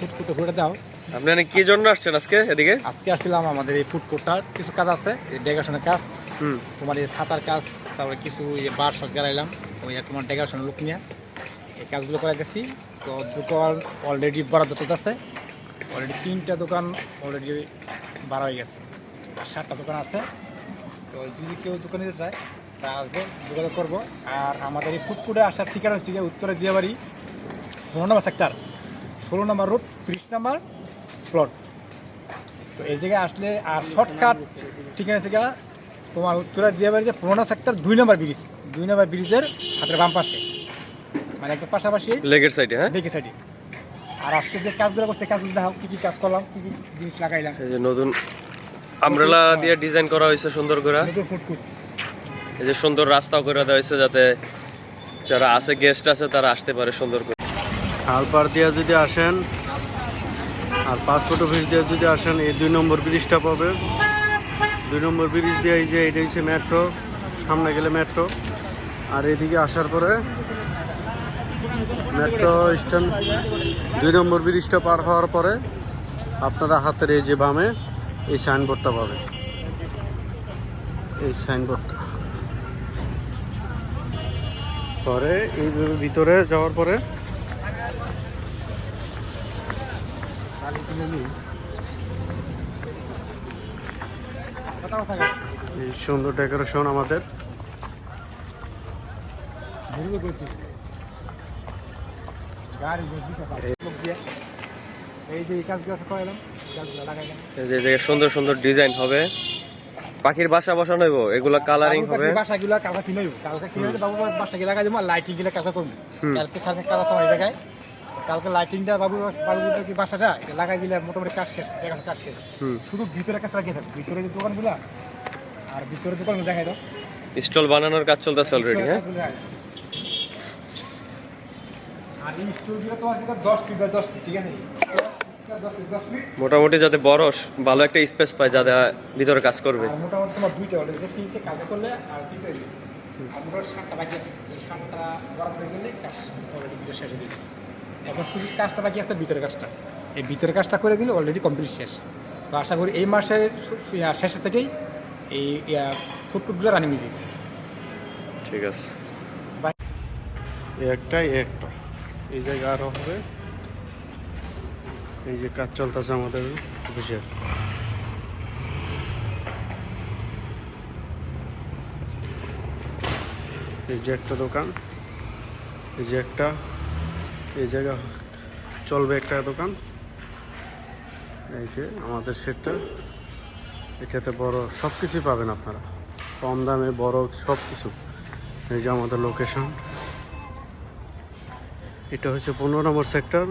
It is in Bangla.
ফুড কোর্টে ঘুরে দাও। আপনি কি জন্য আসছেন আজকে এদিকে? আজকে আসছিলাম আমাদের এই ফুড কোর্টটার কিছু কাজ আছে ডেকোরেশনের কাজ হুম। তোমার এই ছাতার কাজ তারপরে কিছু এই বার সাজ গাড়াইলাম ওই তোমার ডেকোরেশনের লোক নিয়ে। এই কাজগুলো করে গেছি তো দোকান অলরেডি বরাদ্দ চলতেছে অলরেডি তিনটা দোকান অলরেডি বার হয়ে গেছে সাতটা দোকান আছে। তো যদি কেউ দোকানে যেতে চায় তা আসবে যোগাযোগ করব। আর আমাদের এই ফুড কোর্টে আসার ঠিকানা হচ্ছে গিয়ে উত্তরে দিয়াবাড়ি নম্বর সেক্টর ষোলো নম্বর রোড ত্রিশ নম্বর প্লট তো এই জায়গায় আসলে আর শর্টকাট ঠিকানা থেকে তোমার উত্তরা দিয়ে বাড়ি যে পুরোনো সেক্টর দুই নম্বর ব্রিজ দুই নম্বর ব্রিজের হাতের বাম পাশে। মানে একদম পাশাপাশি লেগের সাইডে হ্যাঁ? দেখে সাইডে আর আজকে যে কাজগুলো করছে কাজগুলো দেখাও কী কী কাজ করলাম কী কী জিনিস লাগাইলাম। এই যে নতুন আমরেলা দিয়ে ডিজাইন করা হয়েছে সুন্দর করে। নতুন ফুটকুট এই যে সুন্দর রাস্তাও করে দেওয়া হয়েছে যাতে যারা আছে গেস্ট আছে তারা আসতে পারে সুন্দর করে। হালপার দিয়ে যদি আসেন আর পাসপোর্ট অফিস দিয়ে যদি আসেন, এই দুই নম্বর ব্রিজটা পাবে। দুই নম্বর ব্রিজ দিয়ে এই যে এটা হচ্ছে মেট্রো সামনে গেলে মেট্রো আর এদিকে আসার পরে মেট্রো স্ট্যান্ড দুই নম্বর ব্রিজটা পার হওয়ার পরে আপনারা হাতের এই যে বামে এই সাইনবোর্ডটা পাবে এই সাইনবোর্ডটা পরে এই ভিতরে যাওয়ার পরে কথা কথা গাড়ি এই সুন্দর ডেকোরেশন আমাদের ঘুরবে কইছি গাড়ি লোক দিয়ে এই যে এই কাজগুলো আছে করাইলাম এই কাজগুলো লাগাইলাম এই যে এই জায়গায় সুন্দর সুন্দর ডিজাইন হবে। পাখির বাসা বসানো হইব এগুলা কালারিং হবে। বাসাগুলো কালকে কিনে হইব। কালকে কিনে বাবু বাসাকে লাগাই দেবো লাইটিংগুলো কালকে করব। কালকে সাথে জায়গায়। কালকে লাইটিংটা বাবু বাবু কি বাসাটা এটা লাগাই দিলে মোটামুটি কাজ শেষ দেখার কাজ শেষ। শুধু ভিতরে কাজটা রেখে থাকবে ভিতরে যে দোকানগুলো আর ভিতরে দোকান দেখাই দাও। স্টল বানানোর কাজ চলতেছে অলরেডি হ্যাঁ। আর এই স্টোরগুলো তোমার সেটা দশ ফিট বাই দশ ফিট ঠিক আছে? মোটামুটি যাতে বড় ভালো একটা স্পেস পায় যাতে ভিতরে কাজ করবে। মোটামুটি তোমার দুইটা হলে যে তিনটে কাজে করলে আর হইবে। আর মোটামুটি সাতটা বাকি আছে এই সাতটা বরাদ হয়ে গেলে কাজ অলরেডি শেষ হয়ে যাবে। এখন শুধু কাজটা বাকি আছে ভিতরের কাজটা। এই ভিতরের কাজটা করে দিলে অলরেডি কমপ্লিট শেষ। তো আশা করি এই মাসের শেষে থেকেই এই ফুটফুটগুলো রানিং মিউজিক ঠিক আছে। একটাই এই একটা। এই জায়গা আরও হবে। এই যে কাজ চলতেছে আমাদের অফিসের এই যে একটা দোকান এই যে একটা এই জায়গা চলবে একটা দোকান। এই যে আমাদের সেটটা। এক্ষেত্রে বড় সব কিছুই পাবেন আপনারা। কম দামে, বড় সব কিছু এই যে আমাদের লোকেশন এটা হচ্ছে পনেরো নম্বর সেক্টর